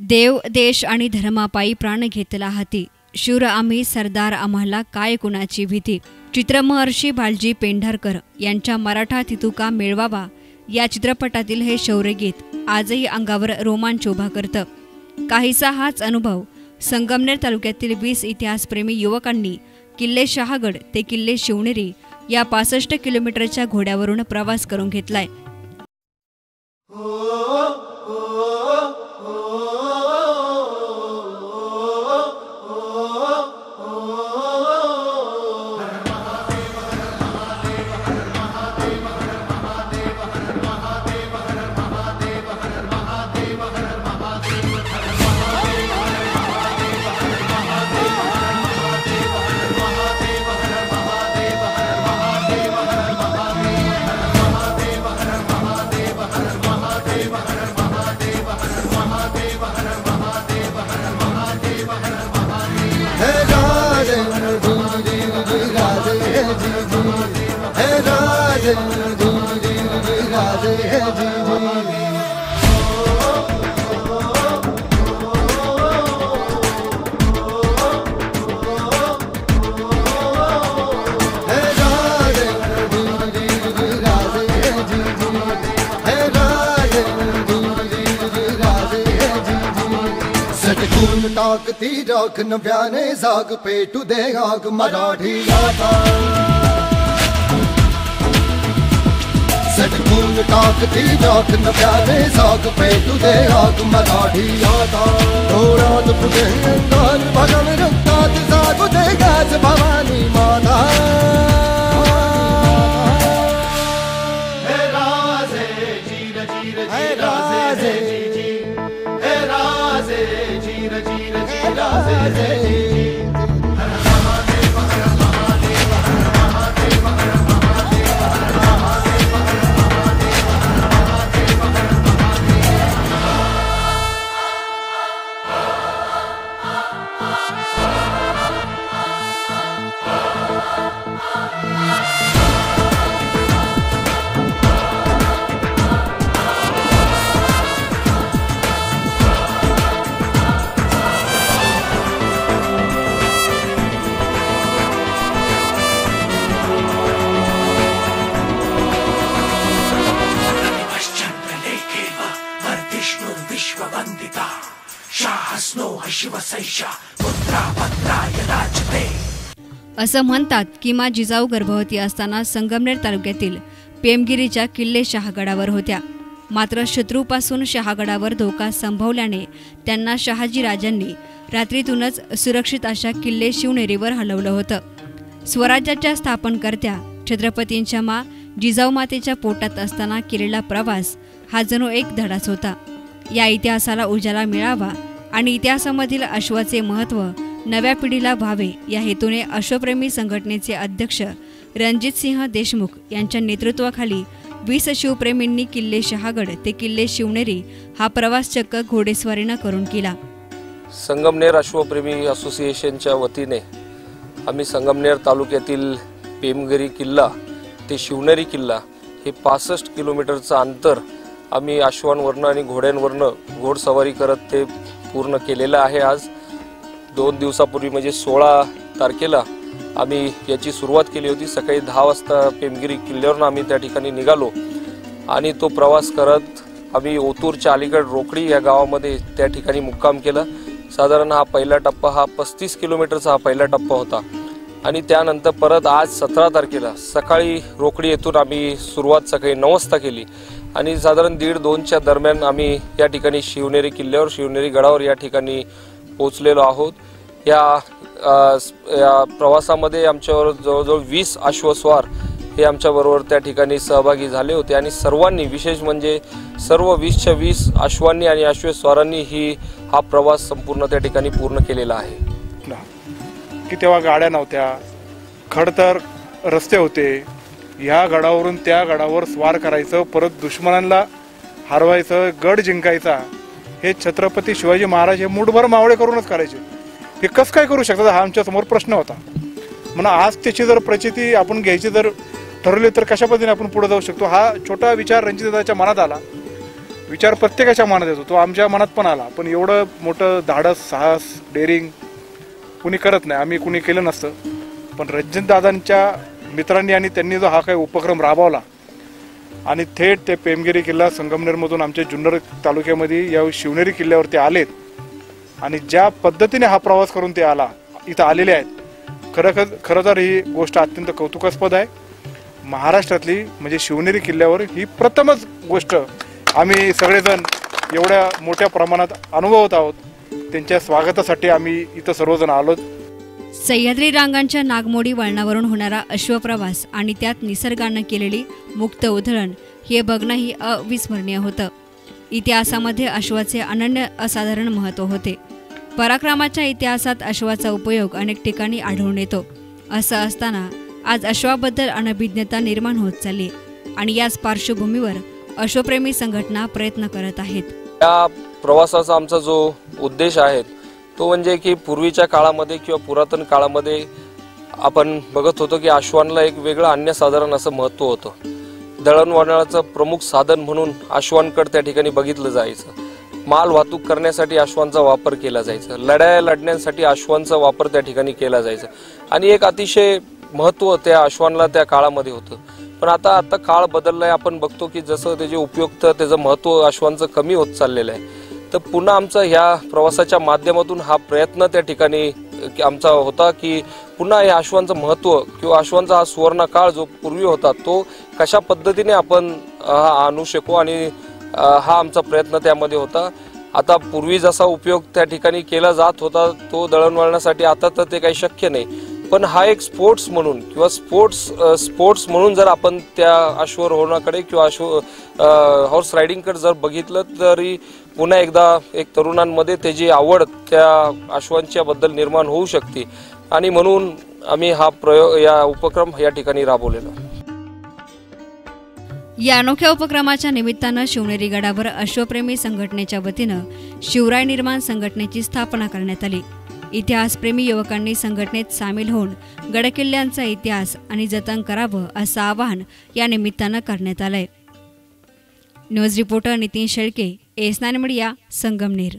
देव देश आणि धर्मापायी प्राण घेतला हाती. शूर आम्ही सरदार आम्हाला काय कुणाची भीती? चित्रमहर्षी बालजी पेंढारकर यांच्या मराठा तितुका मिळवावा या चित्रपटातील हे शौर्यगीत आजही अंगावर रोमांच उभा करतं. काहीसा हाच अनुभव. संगमनेर तालुक्यातील वीस इतिहासप्रेमी युवकांनी किल्ले शहागड ते किल्ले शिवनेरी या पासष्ट किलोमीटरच्या घोड्यावरून प्रवास करून घेतलाय. हो, सटकून टाकती राख नव्याने जाग पेटू दे आग मराठी आता सटकून टाकती राख नव्याने जाग पेटू दे आग मराठी आता डोळ्यात पुढे अंगार भगन रक्तात जागू दे गाज भवानी माता असं म्हणतात की मा जिजाऊ गर्भवती असताना संगमनेर तालुक्यातील पेमगिरीच्या किल्ले शहागडावर होत्या. मात्र शत्रूपासून शहागडावर धोका संभवल्याने त्यांना शहाजी राजांनी रात्रीतूनच सुरक्षित अशा किल्ले शिवनेरीवर हलवलं होतं. स्वराज्याच्या स्थापनकर्त्या छत्रपतींच्या मा जिजाऊ मातेच्या पोटात असताना केलेला प्रवास हा जणू एक धडाच होता. या इतिहासाला उजाला मिळावा आणि इतिहासामधील अश्वाचे महत्त्व नव्या पिढीला व्हावे या हेतूने अश्वप्रेमी संघटनेचे अध्यक्ष रणजितसिंह देशमुख यांच्या नेतृत्वाखाली वीस शिवप्रेमींनी किल्ले शहागड ते किल्ले शिवनेरी हा प्रवास चक्क घोडेस्वारीनं करून केला. संगमनेर अश्वप्रेमी असोसिएशनच्या वतीने आम्ही संगमनेर तालुक्यातील पेमगिरी किल्ला ते शिवनेरी किल्ला हे पासष्ट किलोमीटरचं अंतर आम्ही अश्वांवरनं आणि घोड्यांवरनं घोडसवारी करत ते पूर्ण केलेलं आहे आज. दोन दिवसापूर्वी म्हणजे सोळा तारखेला आम्ही याची सुरुवात केली होती. सकाळी दहा वाजता पेमगिरी किल्ल्यावरून आम्ही त्या ठिकाणी निघालो. आणि तो प्रवास करत आम्ही ओतूरच्या अलीकड रोकडी या गावामध्ये त्या ठिकाणी मुक्काम केला. साधारण हा पहिला टप्पा हा पस्तीस किलोमीटरचा हा पहिला टप्पा होता. आणि त्यानंतर परत आज सतरा तारखेला सकाळी रोकडी येथून आम्ही सुरुवात सकाळी नऊ वाजता केली. आणि साधारण दीड दोनच्या दरम्यान आम्ही या ठिकाणी शिवनेरी किल्ल्यावर शिवनेरी गडावर या ठिकाणी पोचलेलो आहोत. या या प्रवासामध्ये आमच्यावर जवळजवळ वीस अश्वस्वार हे आमच्याबरोबर त्या ठिकाणी सहभागी झाले होते. आणि सर्वांनी विशेष म्हणजे सर्व वीसच्या वीस अश्वांनी आणि अश्वस्वारांनी ही हा प्रवास संपूर्ण त्या ठिकाणी पूर्ण केलेला आहे. की तेव्हा गाड्या नव्हत्या. खडतर रस्ते होते. ह्या गडावरून त्या गडावर स्वार करायचं परत दुश्मनांना हरवायचं गड जिंकायचा हे छत्रपती शिवाजी महाराज हे मुठभर मावळे करूनच करायचे. हे कसं काय करू शकतात? हा आमच्यासमोर प्रश्न होता. म्हणून आज त्याची जर प्रचिती आपण घ्यायची जर ठरवली तर कशा पद्धतीने आपण पुढे जाऊ शकतो? हा छोटा विचार रणजितदाच्या मनात आला. विचार प्रत्येकाच्या मनात येतो. तो आमच्या मनात पण आला. पण एवढं मोठं धाडस साहस डेअरिंग कुणी करत नाही. आम्ही कुणी केलं नसतं. पण रंजितदादांच्या मित्रांनी आणि त्यांनी जो हा काही उपक्रम राबवला आणि थेट ते पेमगिरी किल्ला संगमनेरमधून आमच्या जुन्नर तालुक्यामध्ये या शिवनेरी किल्ल्यावरती आलेत. आणि ज्या पद्धतीने हा प्रवास करून ते आला इथं आलेले आहेत खरं खरं तर ही गोष्ट अत्यंत कौतुकास्पद आहे. महाराष्ट्रातली म्हणजे शिवनेरी किल्ल्यावर ही प्रथमच गोष्ट आम्ही सगळेजण एवढ्या मोठ्या प्रमाणात अनुभवत आहोत. त्यांच्या स्वागतासाठी आम्ही इथं सर्वजण आलोत. सह्याद्री रांगांच्या नागमोडी वळणावरून होणारा अश्वप्रवास आणि त्यात निसर्गानं केलेली मुक्त उधळण हे बघणंही अविस्मरणीय होतं. इतिहासामध्ये अश्वाचे अनन्य असाधारण महत्त्व होते. पराक्रमाच्या इतिहासात अश्वाचा उपयोग अनेक ठिकाणी आढळून येतो. असं असताना आज अश्वाबद्दल अनभिज्ञता निर्माण होत चालली आणि याच पार्श्वभूमीवर अश्वप्रेमी संघटना प्रयत्न करत आहेत. या प्रवासाचा आमचा जो उद्देश आहे तो म्हणजे की पूर्वीच्या काळामध्ये किंवा पुरातन काळामध्ये आपण बघत होतो की अश्वांना एक वेगळं अन्यसाधारण असं महत्त्व होतं. दळणवळणाचं प्रमुख साधन म्हणून अश्वांकडे त्या ठिकाणी बघितलं जायचं. माल वाहतूक करण्यासाठी अश्वांचा वापर केला जायचा. लढाया लढण्यासाठी अश्वांचा वापर त्या ठिकाणी केला जायचा. आणि एक अतिशय महत्त्व त्या अश्वांना त्या काळामध्ये होतं. पण आता आता काळ बदललाय. आपण बघतो की जसं त्याचे उपयुक्त त्याचं महत्त्व अश्वांचं कमी होत चाललेलं आहे. तर पुन्हा आमचा ह्या प्रवासाच्या माध्यमातून हा प्रयत्न त्या ठिकाणी आमचा होता की पुन्हा या अश्वांचं महत्त्व किंवा अश्वांचा हा सुवर्ण काळ जो पूर्वी होता तो कशा पद्धतीने आपण हा आणू शकू आणि हा आमचा प्रयत्न त्यामध्ये होता. आता पूर्वी जसा उपयोग त्या ठिकाणी केला जात होता तो दळणवळणासाठी आता तर ते काही शक्य नाही. पण हा एक स्पोर्ट्स म्हणून किंवा स्पोर्ट्स स्पोर्ट्स म्हणून जर आपण त्या अश्वरोहणाकडे किंवा अश्व हॉर्स रायडिंगकडे जर बघितलं तरी पुन्हा एकदा एक तरुणांमध्ये त्याची आवड त्या अश्वांच्या बद्दल निर्माण होऊ शकते. आणि म्हणून आम्ही हा प्रयोग या उपक्रम या ठिकाणी राबवलेला. या अनोख्या उपक्रमाच्या निमित्तानं शिवनेरी गडावर अश्वप्रेमी संघटनेच्या वतीनं शिवराय निर्माण संघटनेची स्थापना करण्यात आली. इतिहासप्रेमी युवकांनी संघटनेत सामील होऊन गडकिल्ल्यांचा इतिहास आणि जतन करावं असं आवाहन या निमित्तानं करण्यात आलंय. न्यूज रिपोर्टर नितीन शेळके એ સ્નાનમળિયા સંગમનેર